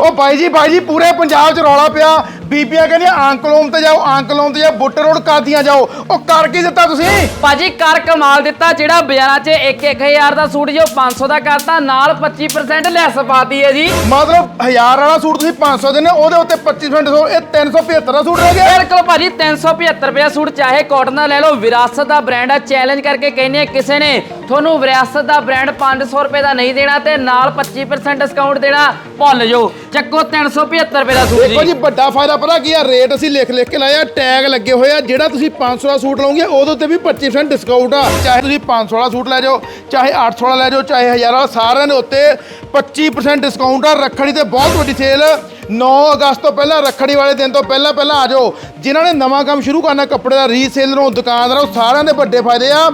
ਉਹ ਬਾਈ ਜੀ ਬਾਈ ਜੀ ਪੂਰੇ ਪੰਜਾਬ 'ਚ ਰੌਲਾ ਪਿਆ। ਬੀਬੀਆਂ ਕਹਿੰਦੀਆਂ ਆਂਕਲੋਮ ਤੇ ਜਾਓ ਆਂਕਲੋਮ ਤੇ ਜਾਓ ਬੁੱਟ ਰੋਡ ਕਾਦੀਆਂ ਜਾਓ। ਉਹ ਕਰ ਕੀ ਦਿੱਤਾ ਤੁਸੀਂ? ਭਾਜੀ ਕਰ ਕਮਾਲ ਦਿੱਤਾ ਜਿਹੜਾ ਬਾਜ਼ਾਰਾਂ 'ਚ 1-1000 ਦਾ ਸੂਟ ਜੋ 500 ਦਾ ਕਰਤਾ ਨਾਲ 25% ਲੈਸ ਪਾਤੀ ਹੈ ਜੀ। ਮਤਲਬ 1000 ਵਾਲਾ ਸੂਟ ਤੁਸੀਂ 500 ਦੇ ਨੇ ਉਹਦੇ ਉੱਤੇ 25% ਸੋ ਇਹ 375 ਦਾ ਸੂਟ ਰਹਿ ਗਿਆ। ਬਿਲਕੁਲ ਭਾਜੀ 375 ਰੁਪਏ ਸੂਟ ਚਾਹੇ ਕਾਟਨ ਦਾ ਲੈ ਲਓ ਵਿਰਾਸਤ ਦਾ ਬ੍ਰਾਂਡ ਆ ਚੈਲੰਜ ਕਰਕੇ ਕਹਿੰਦੇ ਆ ਕਿਸੇ ਨੇ ਤੁਹਾਨੂੰ ਵਿਰਾਸਤ ਦਾ ਬ੍ਰਾਂਡ 500 ਰੁਪਏ ਦਾ ਨਹੀਂ ਦੇਣਾ ਤੇ ਨਾਲ 25% ਡਿਸਕਾਊਂਟ ਦੇਣਾ ਭੁੱਲ ਜਾਓ। ਚੱਕੋ 375 ਰੁਪਏ ਦਾ ਸੂਟ ਦੇਖੋ ਜੀ। ਜੀ ਵੱਡਾ ਫਾਇਦਾ ਪਤਾ ਕੀ ਆ ਰੇਟ ਅਸੀਂ ਲਿਖ ਲਿਖ ਕੇ ਲਾਇਆ ਟੈਗ ਲੱਗੇ ਹੋਏ ਆ, ਜਿਹੜਾ ਤੁਸੀਂ 500 ਦਾ ਸੂਟ ਲਓਗੇ, ਉਹਦੇ ਉੱਤੇ ਵੀ 25% ਡਿਸਕਾਊਂਟ ਆ। ਚਾਹੇ ਤੁਸੀਂ 500 ਵਾਲਾ ਸੂਟ ਲੈ ਜਾਓ, ਚਾਹੇ 800 ਵਾਲਾ ਲੈ ਜਾਓ, ਚਾਹੇ 1000 ਵਾਲਾ, ਸਾਰਿਆਂ ਦੇ ਉੱਤੇ 25% ਡਿਸਕਾਊਂਟ ਆ। ਰੱਖੜੀ ਤੇ ਬਹੁਤ ਵੱਡੀ ਸੇਲ 9 ਅਗਸਤ ਤੋਂ ਪਹਿਲਾਂ, ਰੱਖੜੀ ਵਾਲੇ ਦਿਨ ਤੋਂ ਪਹਿਲਾਂ ਪਹਿਲਾਂ ਆ ਜਾਓ। ਜਿਨ੍ਹਾਂ ਨੇ ਨਵਾਂ ਕੰਮ ਸ਼ੁਰੂ ਕਰਨਾ, ਕੱਪੜੇ ਦਾ ਰੀਸੇਲਰ ਨੂੰ ਦੁਕਾਨਦਾਰ ਉਹ ਸਾਰਿਆਂ ਦੇ ਵੱਡੇ ਫਾਇਦੇ ਆ।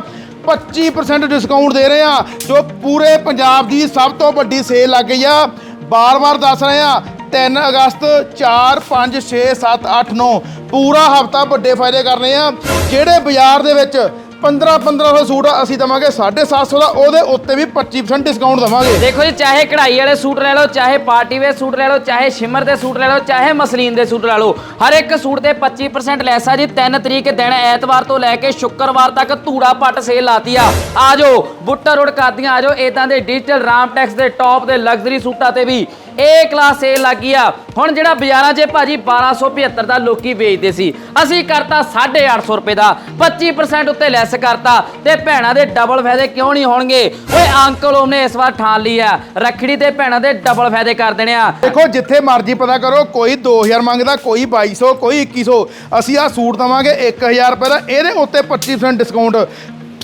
25% ਡਿਸਕਾਊਂਟ ਦੇ ਰਹੇ ਆ, ਜੋ ਪੂਰੇ ਪੰਜਾਬ ਦੀ ਸਭ ਤੋਂ ਵੱਡੀ ਸੇਲ ਲੱਗ ਗਈ ਆ। ਬਾਰ-ਬਾਰ ਦੱਸ ਰਹੇ ਆ 3 ਅਗਸਤ 4 5 6 7 8 9 ਪੂਰਾ ਹਫਤਾ ਵੱਡੇ ਫਾਇਦੇ ਕਰਨੇ ਆ ਜਿਹੜੇ ਬਾਜ਼ਾਰ ਦੇ ਵਿੱਚ 15 1500 ਸੂਟ ਅਸੀਂ ਦਵਾਂਗੇ 750 ਦਾ, ਉਹਦੇ ਉੱਤੇ ਵੀ 25% ਡਿਸਕਾਊਂਟ ਦਵਾਂਗੇ। ਦੇਖੋ ਜੀ, ਚਾਹੇ ਕਢਾਈ ਵਾਲੇ ਸੂਟ ਲੈ ਲਓ, ਚਾਹੇ ਪਾਰਟੀ ਵੇਅਰ ਸੂਟ ਲੈ ਲਓ, ਚਾਹੇ ਸ਼ਿਮਰ ਦੇ ਸੂਟ ਲੈ ਲਓ, ਚਾਹੇ ਮਸਲੀਨ ਦੇ ਸੂਟ ਲੈ ਲਓ, ਹਰ ਇੱਕ ਸੂਟ ਤੇ 25% ਲੈਸ ਆ ਜੀ। 3 ਤਰੀਕ ਦਿਨ ਐਤਵਾਰ ਤੋਂ ਲੈ ਕੇ ਸ਼ੁੱਕਰਵਾਰ ਤੱਕ ਧੂੜਾ ਪੱਟ ਸੇਲ ਲਾਤੀ ਆ। ਆ ਜਾਓ, ਬੁੱਟਾ ਰੋਡ ਕਾਦੀਆਂ ਆ ਜਾਓ ਇਦਾਂ ਦੇ ਡਿਜੀਟਲ ਰਾਮ ਟੈਕਸ ਦੇ ਟੌਪ ਦੇ ਲਗਜ਼ਰੀ ਸੂਟਾਂ ਤੇ ਵੀ ਇਹ ਕਲਾਸ ਸੇਲ ਲੱਗੀ ਆ ਹੁਣ ਜਿਹੜਾ ਬਾਜ਼ਾਰਾਂ 'ਚ ਭਾਜੀ 1275 ਦਾ ਲੋਕੀ ਵੇਚਦੇ ਸੀ, ਅਸੀਂ ਕਰਤਾ 850 ਰੁਪਏ ਦਾ 25% ਉੱਤੇ ਲੈਸ ਕਰਤਾ ਤੇ ਭੈਣਾਂ ਦੇ ਡਬਲ ਫਾਇਦੇ ਕਿਉਂ ਨਹੀਂ ਹੋਣਗੇ? ਓਏ ਅੰਕਲ ਉਹਨੇ ਇਸ ਵਾਰ ਠਾਣ ਲਈ ਆ, ਰੱਖੜੀ ਤੇ ਭੈਣਾਂ ਦੇ ਡਬਲ ਫਾਇਦੇ ਕਰ ਦੇਣੇ ਆ। ਦੇਖੋ, ਜਿੱਥੇ ਮਰਜ਼ੀ ਪਤਾ ਕਰੋ, ਕੋਈ 2000 ਮੰਗਦਾ, ਕੋਈ 2200 ਕੋਈ 2100 ਅਸੀਂ ਆ ਸੂਟ ਦਵਾਂਗੇ 1000 ਰੁਪਏ ਦਾ, ਇਹਦੇ ਉੱਤੇ 25% ਡਿਸਕਾਊਂਟ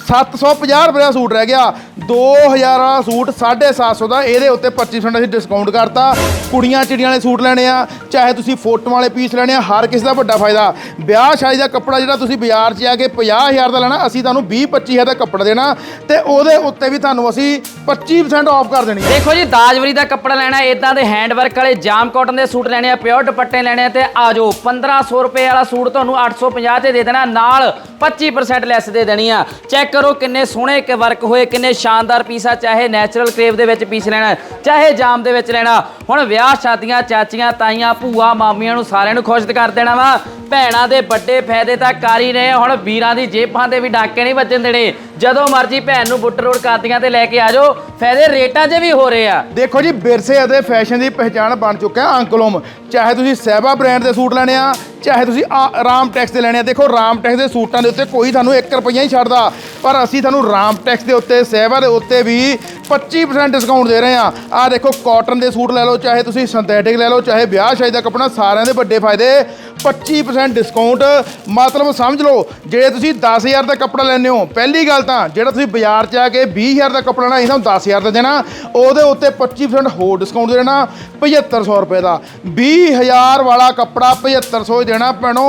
750 ਰੁਪਏ ਦਾ ਸੂਟ ਰਹਿ ਗਿਆ। 2000 ਵਾਲਾ ਸੂਟ 750 ਦਾ, ਇਹਦੇ ਉੱਤੇ 25% ਅਸੀਂ ਡਿਸਕਾਊਂਟ ਕਰਤਾ। ਕੁੜੀਆਂ ਚਿੜੀਆਂ ਵਾਲੇ ਸੂਟ ਲੈਣੇ ਆ। ਚਾਹੇ ਤੁਸੀਂ ਫੋਟੋਆਂ ਵਾਲੇ ਪੀਸ ਲੈਣੇ ਆ, ਹਰ ਕਿਸੇ ਦਾ ਵੱਡਾ ਫਾਇਦਾ। ਵਿਆਹ ਸ਼ਾਦੀ ਦਾ ਕੱਪੜਾ ਜਿਹੜਾ ਤੁਸੀਂ ਬਾਜ਼ਾਰ 'ਚ ਆ ਕੇ 50000 ਦਾ ਲੈਣਾ, ਅਸੀਂ ਤੁਹਾਨੂੰ 20 25000 ਦਾ ਕੱਪੜਾ ਦੇਣਾ ਤੇ ਉਹਦੇ ਉੱਤੇ ਵੀ ਤੁਹਾਨੂੰ ਅਸੀਂ 25% ਆਫ ਕਰ ਦੇਣੀ ਹੈ ਦੇਖੋ ਜੀ, ਦਾਜਵਰੀ ਦਾ ਕੱਪੜਾ ਲੈਣਾ ਇਦਾਂ ਦੇ ਹੈਂਡ ਵਰਕ ਵਾਲੇ ਜਾਮ ਕਾਟਨ ਦੇ ਸੂਟ ਲੈਣੇ ਆ ਪਿਓਰ ਦੁਪੱਟੇ ਲੈਣੇ ਆ ਤੇ ਆ ਜਾਓ 1500 ਰੁਪਏ ਵਾਲਾ ਸੂਟ ਤੁਹਾਨੂੰ 850 ਤੇ ਦੇ ਦੇਣਾ, ਨਾਲ 25% ਲੈਸ ਦੇ ਦੇਣੀ ਆ। ਚੈੱਕ ਕਰੋ ਕਿੰਨੇ ਸੋਹਣੇ ਕਿ ਵਰਕ ਹੋਏ, ਕਿੰਨੇ ਸ਼ਾਨਦਾਰ ਪੀਸ ਆ, ਚਾਹੇ ਨੈਚੁਰਲ ਕਰੇਵ ਦੇ ਵਿੱਚ ਪੀਸ ਲੈਣਾ, ਚਾਹੇ ਜਾਮ ਦੇ ਵਿੱਚ ਲੈਣਾ। ਹੁਣ ਵਿਆਹ, ਸ਼ਾਦੀਆਂ, ਚਾਚੀਆਂ, ਤਾਈਆਂ ਭੂਆ ਮਾਮੀਆਂ ਨੂੰ ਸਾਰਿਆਂ ਨੂੰ ਖੁਸ਼ ਕਰ ਦੇਣਾ ਵਾ। ਭੈਣਾਂ ਦੇ ਵੱਡੇ ਫਾਇਦੇ ਤਾਂ ਕਰ ਹੀ ਰਹੇ ਹੁਣ ਵੀਰਾਂ ਦੀ ਜੇਬਾਂ ਤੇ ਵੀ ਡਾਕੇ ਨਹੀਂ ਵੱਜਣ ਦੇਣੇ। ਜਦੋਂ ਮਰਜ਼ੀ ਭੈਣ ਨੂੰ ਬੁੱਟ ਰੋਡ ਕਾਦੀਆਂ ਤੇ ਲੈ ਕੇ ਆ ਜਾਓ। ਫਾਇਦੇ ਰੇਟਾਂ 'ਚ ਵੀ ਹੋ ਰਹੇ ਆ। ਦੇਖੋ ਜੀ, ਵਿਰਸੇ ਅਤੇ ਫੈਸ਼ਨ ਦੀ ਪਹਿਚਾਣ ਬਣ ਚੁੱਕਾ ਹੈ ਅੰਕਲੋਮ ਚਾਹੇ ਤੁਸੀਂ ਸਹਿਬਾ ਬ੍ਰਾਂਡ ਦੇ ਸੂਟ ਲੈਣੇ ਆ, ਚਾਹੇ ਤੁਸੀਂ ਆ- ਰਾਮ ਟੈਕਸ ਦੇ ਲੈਣੇ ਆ। ਦੇਖੋ, ਰਾਮ ਟੈਕਸ ਦੇ ਸੂਟਾਂ ਦੇ ਉੱਤੇ ਕੋਈ ਤੁਹਾਨੂੰ 1 ਰੁਪਈਆ ਹੀ ਛੱਡਦਾ। ਪਰ ਅਸੀਂ ਤੁਹਾਨੂੰ ਰਾਮ ਟੈਕਸ ਦੇ ਉੱਤੇ, ਸਹਿਬਾ ਦੇ ਉੱਤੇ ਵੀ 25% ਡਿਸਕਾਊਂਟ ਦੇ ਰਹੇ ਆ। ਆ ਦੇਖੋ ਕਾਟਨ ਦੇ ਸੂਟ ਲੈ ਲਓ, ਚਾਹੇ ਤੁਸੀਂ ਸਿੰਥੈਟਿਕ ਲੈ ਲਓ, ਚਾਹੇ ਵਿਆਹ ਸ਼ਾਦੀ ਦਾ ਕੱਪੜਾ, ਸਾਰਿਆਂ ਦੇ ਵੱਡੇ ਫਾਇਦੇ। 25% ਡਿਸਕਾਊਂਟ ਮਤਲਬ ਸਮਝ ਲਓ, ਜੇ ਤੁਸੀਂ 10000 ਦਾ ਕੱਪੜਾ ਲੈਂਦੇ ਹੋ, ਪਹਿਲੀ ਗੱਲ ਤਾਂ ਜਿਹੜਾ ਤੁਸੀਂ ਬਾਜ਼ਾਰ 'ਚ ਆ ਕੇ 20000 ਦਾ ਕੱਪੜਾ ਲੈਣਾ ਇਹਨਾਂ ਨੂੰ 10000 ਦਾ ਦੇਣਾ। ਉਹਦੇ ਉੱਤੇ 25% ਹੋਰ ਡਿਸਕਾਊਂਟ ਦੇਣਾ 7500 ਰੁਪਏ ਦਾ। 20000 ਵਾਲਾ ਕੱਪੜਾ 7500 ਹੀ ਦੇਣਾ ਪੈਣੋ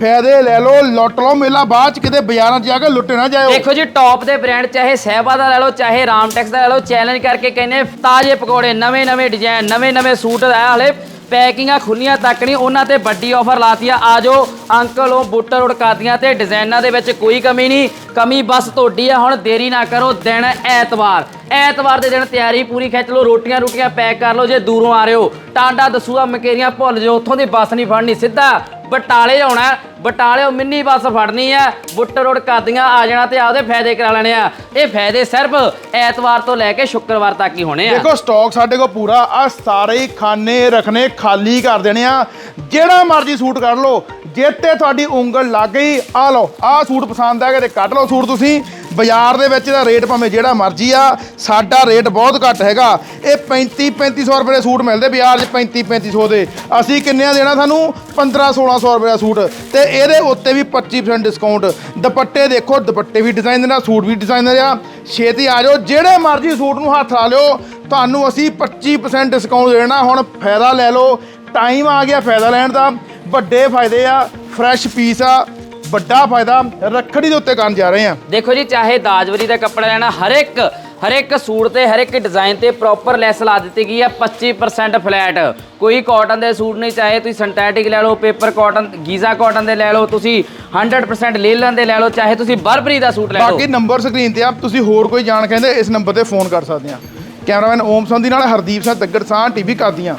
ਫਾਇਦੇ ਲੈ ਲਓ, ਲੁੱਟ ਲਓ ਮੇਲਾ, ਬਾਅਦ 'ਚ ਕਿਤੇ ਬਾਜ਼ਾਰਾਂ 'ਚ ਜਾ ਕੇ ਲੁੱਟੇ ਨਾ ਜਾਇਓ। ਦੇਖੋ ਜੀ ਟੌਪ ਦੇ ਬ੍ਰਾਂਡ ਚਾਹੇ ਸਹਿਬਾ ਦਾ ਲੈ ਲਓ, ਚਾਹੇ ਰਾਮਟੈਕਸ ਦਾ ਲੈ ਲਓ ਚੈਲੰਜ ਕਰਕੇ ਕਹਿੰਦੇ ਤਾਜ਼ੇ ਪਕੌੜੇ ਨਵੇਂ ਨਵੇਂ ਡਿਜ਼ਾਈਨ ਨਵੇਂ ਨਵੇਂ ਸੂਟ ਆ ਹਲੇ ਪੈਕਿੰਗਾਂ ਖੁੱਲੀਆਂ ਤੱਕ ਨਹੀਂ, ਉਹਨਾਂ ਤੇ ਵੱਡੀ ਆਫਰ ਲਾਤੀਆਂ। ਆ ਜਾਓ, ਅੰਕਲ ਉਹ ਬੁੱਟਰ ਉੜਕਾਦੀਆਂ ਤੇ ਡਿਜ਼ਾਈਨਾਂ ਦੇ ਵਿੱਚ ਕੋਈ ਕਮੀ ਨਹੀਂ। ਕਮੀ ਬਸ ਤੁਹਾਡੀ ਆ, ਹੁਣ ਦੇਰੀ ਨਾ ਕਰੋ, ਦਿਨ ਐਤਵਾਰ। ਐਤਵਾਰ ਦੇ ਦਿਨ ਤਿਆਰੀ ਪੂਰੀ ਖਿੱਚ ਲਓ, ਰੋਟੀਆਂ ਰੋਟੀਆਂ ਪੈਕ ਕਰ ਲਓ, ਜੇ ਦੂਰੋਂ ਆ ਰਹੇ ਹੋ। ਟਾਂਡਾ ਦਸੂਆ ਮਕੇਰੀਆਂ ਭੁੱਲ ਜਾਓ, ਉੱਥੋਂ ਦੀ ਬੱਸ ਨਹੀਂ ਫੜਨੀ, ਸਿੱਧਾ ਬਟਾਲੇ ਆਉਣਾ। ਬਟਾਲਿਓ ਮਿੰਨੀ ਬੱਸ ਫੜਨੀ ਆ, ਬੁੱਟ ਰੋਡ ਕਾਦੀਆਂ ਆ ਜਾਣਾ ਤੇ ਆਪਦੇ ਫਾਇਦੇ ਕਰਾ ਲੈਣੇ ਆ। ਇਹ ਫਾਇਦੇ ਸਿਰਫ ਐਤਵਾਰ ਤੋਂ ਲੈ ਕੇ ਸ਼ੁੱਕਰਵਾਰ ਤੱਕ ਹੀ ਹੋਣੇ ਆ। ਦੇਖੋ, ਸਟਾਕ ਸਾਡੇ ਕੋਲ ਪੂਰਾ ਆ ਸਾਰੇ ਹੀ ਖਾਨੇ ਰਖਨੇ ਖਾਲੀ ਕਰ ਦੇਣੇ ਆ। ਜਿਹੜਾ ਮਰਜ਼ੀ ਸੂਟ ਕੱਢ ਲਓ, ਜਿੱਤੇ ਤੁਹਾਡੀ ਉਂਗਲ ਲੱਗ ਗਈ ਆ ਲਓ ਆ ਸੂਟ ਪਸੰਦ ਆ ਕੇ ਤੇ ਕੱਢ ਲਓ ਸੂਟ ਤੁਸੀਂ। ਬਾਜ਼ਾਰ ਦੇ ਵਿੱਚ ਦਾ ਰੇਟ ਭਾਵੇਂ ਜਿਹੜਾ ਮਰਜ਼ੀ ਆ, ਸਾਡਾ ਰੇਟ ਬਹੁਤ ਘੱਟ ਹੈਗਾ। ਇਹ 35 3500 ਰੁਪਏ ਦੇ ਸੂਟ ਮਿਲਦੇ ਬਾਜ਼ਾਰ 'ਚ 35 3500 ਦੇ। ਅਸੀਂ ਕਿੰਨਿਆਂ ਦੇਣਾ ਸਾਨੂੰ? 15 1600 ਰੁਪਏ ਦਾ ਸੂਟ। ਤੇ ਇਹਦੇ ਉੱਤੇ ਵੀ 25% ਡਿਸਕਾਊਂਟ ਦੁਪੱਟੇ ਦੇਖੋ, ਦੁਪੱਟੇ ਵੀ ਡਿਜ਼ਾਈਨ ਦੇ ਨਾਲ, ਸੂਟ ਵੀ ਡਿਜ਼ਾਈਨਰ ਆ ਛੇਤੀ ਆ ਜਾਓ, ਜਿਹੜੇ ਮਰਜ਼ੀ ਸੂਟ ਨੂੰ ਹੱਥ ਲਾ ਲਿਓ। ਤੁਹਾਨੂੰ ਅਸੀਂ 25% ਡਿਸਕਾਊਂਟ ਦੇਣਾ, ਹੁਣ ਫਾਇਦਾ ਲੈ ਲਓ। ਟਾਈਮ ਆ ਗਿਆ ਫਾਇਦਾ ਲੈਣ ਦਾ। ਵੱਡੇ ਫਾਇਦੇ ਆ ਫਰੈਸ਼ ਪੀਸ ਆ। ਵੱਡਾ ਫਾਇਦਾ ਰੱਖੜੀ ਦੇ ਉੱਤੇ ਕਰਨ ਜਾ ਰਹੇ ਆ ਦੇਖੋ ਜੀ ਚਾਹੇ ਦਾਜਵਰੀ ਦਾ ਕੱਪੜਾ ਲੈਣਾ ਹਰ ਇੱਕ ਹਰ ਇੱਕ ਸੂਟ ਤੇ ਹਰ ਇੱਕ ਡਿਜ਼ਾਈਨ ਤੇ ਪ੍ਰੋਪਰ ਲੈਸ ਲਾ ਦਿੱਤੀ ਗਈ ਹੈ 25% ਫਲੈਟ ਕੋਈ ਕਾਟਨ ਦੇ ਸੂਟ ਨਹੀਂ ਚਾਹੇ ਤੁਸੀਂ ਸਿੰਥੈਟਿਕ ਲੈ ਲਓ ਪੇਪਰ ਕਾਟਨ ਗੀਜ਼ਾ ਕਾਟਨ ਦੇ ਲੈ ਲਓ ਤੁਸੀਂ 100% ਲੇਲਨ ਦੇ ਲੈ ਲਓ ਚਾਹੇ ਤੁਸੀਂ ਬਰਬਰੀ ਦਾ ਸੂਟ ਲੈ ਲਓ। ਬਾਕੀ ਨੰਬਰ ਸਕਰੀਨ ਤੇ ਆ ਤੁਸੀਂ ਹੋਰ ਕੋਈ ਜਾਣ ਕਹਿੰਦੇ ਇਸ ਨੰਬਰ ਤੇ ਫੋਨ ਕਰ ਸਕਦੇ ਆ ਕੈਮਰਾਮੈਨ ਓਮ ਸੰਧੀ ਨਾਲ ਹਰਦੀਪ ਸਿੰਘ ਦੱਗੜ ਸਾਹ ਟੀਵੀ ਕਰਦੀਆਂ।